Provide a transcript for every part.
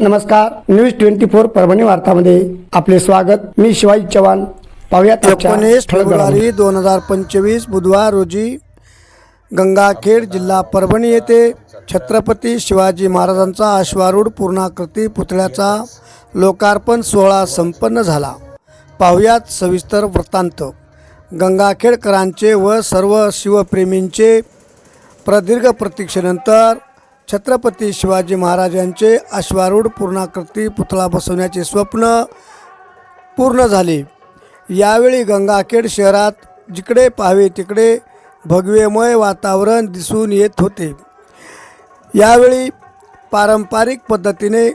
नमस्कार news twenty four Parbhani वार्तामध्ये आपले स्वागत. मी शिवाजी चव्हाण. पाहुयात एकोणीस. फेब्रुवारी दोन हजार पंचवीस बुधवार रोजी गंगाखेड जिल्हा परभणी येथे छत्रपती शिवाजी महाराजांचा अश्वारूढ पूर्णाकृती पुतळ्याचा लोकार्पण सोहळा संपन्न झाला. पाहुयात सविस्तर वृत्तांत. गंगाखेडकरांचे व सर्व शिवप्रेमींचे प्रदीर्घ प्रतीक्षेनंतर छत्रपती शिवाजी महाराजांचे अश्वारूढ पूर्णाकृती पुतळा बसवण्याचे स्वप्न पूर्ण झाले. यावेळी गंगाखेड शहरात जिकडे पाहावे तिकडे भगवेमय वातावरण दिसून येत होते. यावेळी पारंपरिक पद्धतीने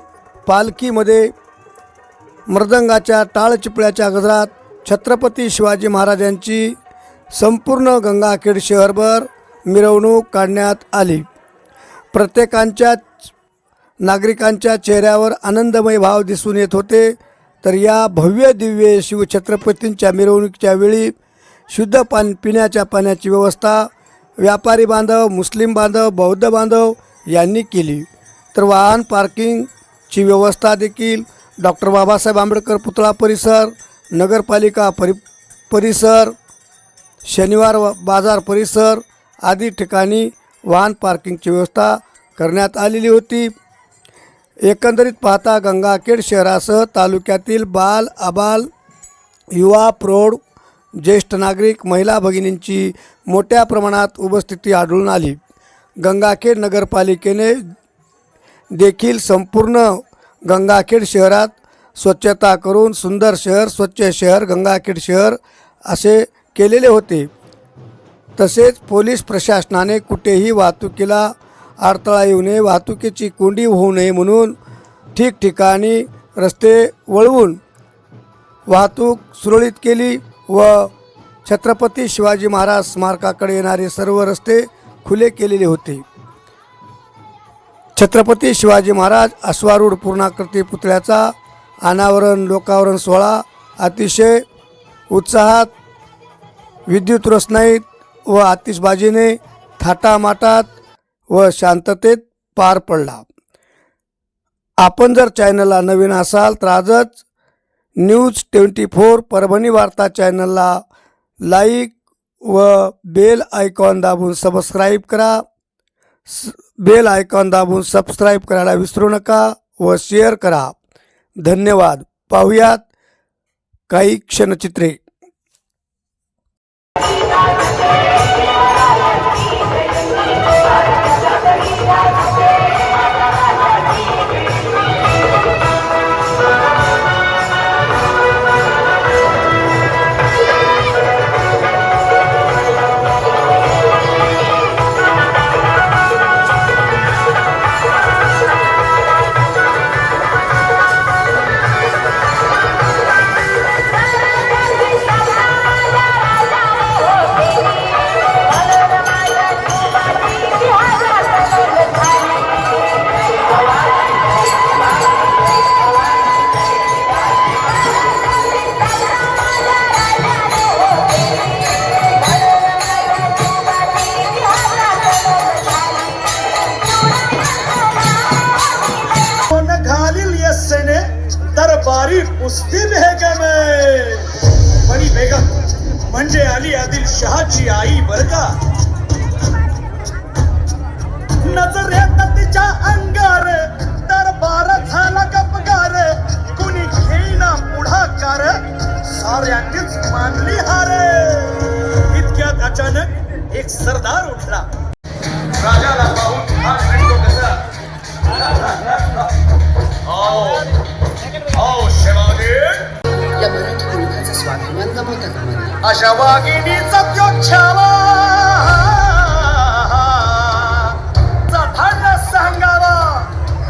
पालखीमध्ये मृदंगाच्या टाळचिपळ्याच्या गजरात छत्रपती शिवाजी महाराजांची संपूर्ण गंगाखेड शहरभर मिरवणूक काढण्यात आली. प्रत्येकांच्या नागरिकांच्या चेहऱ्यावर आनंदमय भाव दिसून येत होते. तर या भव्य दिव्य शिवछत्रपतींच्या मिरवणुकीच्या वेळी शुद्ध पान पिण्याच्या पाण्याची व्यवस्था व्यापारी बांधव मुस्लिम बांधव बौद्ध बांधव यांनी केली. तर वाहन पार्किंगची व्यवस्था देखील डॉक्टर बाबासाहेब आंबेडकर पुतळा परिसर नगरपालिका परि परिसर शनिवार बाजार परिसर आदी ठिकाणी वाहन पार्किंगची व्यवस्था करण्यात आलेली होती. एकंदरीत पाहता गंगाखेड शहरासह तालुक्यातील बाल आबाल युवा प्रौढ ज्येष्ठ नागरिक महिला भगिनींची मोठ्या प्रमाणात उपस्थिती आढळून आली. गंगाखेड नगरपालिकेने देखील संपूर्ण गंगाखेड शहरात स्वच्छता करून सुंदर शहर स्वच्छ शहर गंगाखेड शहर असे केलेले होते. तसेच पोलीस प्रशासनाने कुठेही वाहतुकीला अडथळा येऊ नये वाहतुकीची कोंडी होऊ नये म्हणून ठिकठिकाणी रस्ते वळवून वाहतूक सुरळीत केली व छत्रपती शिवाजी महाराज स्मारकाकडे येणारे सर्व रस्ते खुले केलेले होते. छत्रपती शिवाजी महाराज अश्वारूढ पूर्णाकृती पुतळ्याचा अनावरण लोकावरण सोहळा अतिशय उत्साहात विद्युत रोषणाईत व आतिषबाजीने थाटामाटात व शांततेत पार पडला. आपण जर चॅनलला नवीन असाल तर आजच न्यूज ट्वेंटी फोर परभणी वार्ता चॅनलला लाईक व बेल आयकॉन दाबून सबस्क्राईब करा. स बेल आयकॉन दाबून सबस्क्राईब करायला विसरू नका व शेअर करा. धन्यवाद. पाहुयात काही क्षणचित्रे. दरबारी कुस्ती भेग में बडी बेगम म्हणजे अली आदिल शहाची आई बर का नजरेत तिच्या अंगार दरबार झाला गपगार कुणी घेईना पुढाकार साऱ्यांनीच मानली हार इतक्यात अचानक एक सरदार उठला। अशा वाघिणीचा त्यो छावा चढायला सांगावा.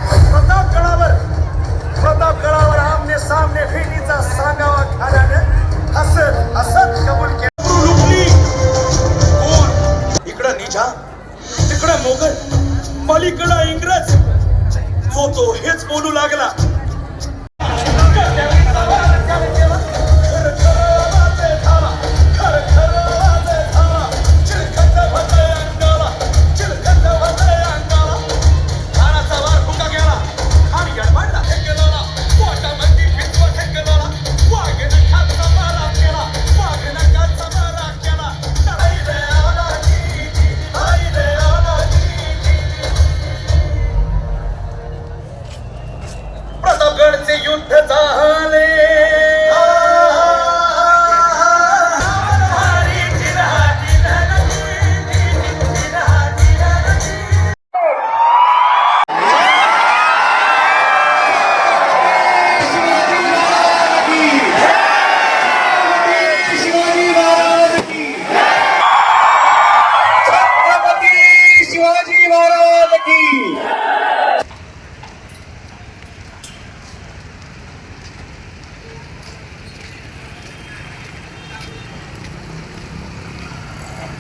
प्रतापगडावर प्रतापगडावर आमने सामने भेटीचा सांगावा खाल्याने हसत हसत कबूल केलं. लुटली? कोण? इकडं निझा तिकडं मोगल पलीकडं इंग्रज. जो तो हेच बोलू लागला. युद्ध जा